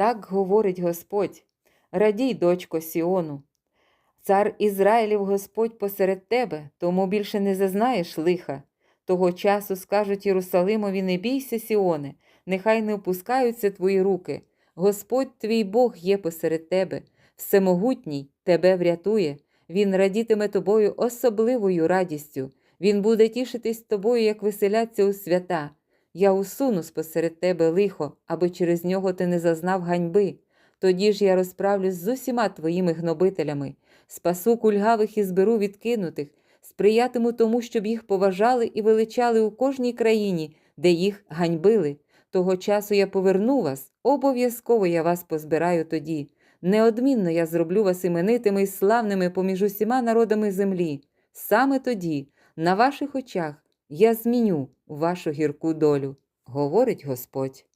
Так говорить Господь. Радій, дочко Сіону. Цар Ізраїлів Господь посеред тебе, тому більше не зазнаєш лиха. Того часу скажуть Єрусалимові, не бійся, Сіоне, нехай не опускаються твої руки. Господь твій Бог є посеред тебе, всемогутній тебе врятує. Він радітиме тобою особливою радістю. Він буде тішитись тобою, як веселяться у свята. Я усуну спосеред тебе лихо, аби через нього ти не зазнав ганьби. Тоді ж я розправлюсь з усіма твоїми гнобителями, спасу кульгавих і зберу відкинутих, сприятиму тому, щоб їх поважали і величали у кожній країні, де їх ганьбили. Того часу я поверну вас, обов'язково я вас позбираю тоді. Неодмінно я зроблю вас іменитими і славними поміж усіма народами землі. Саме тоді, на ваших очах, я зміню вашу гірку долю, говорить Господь.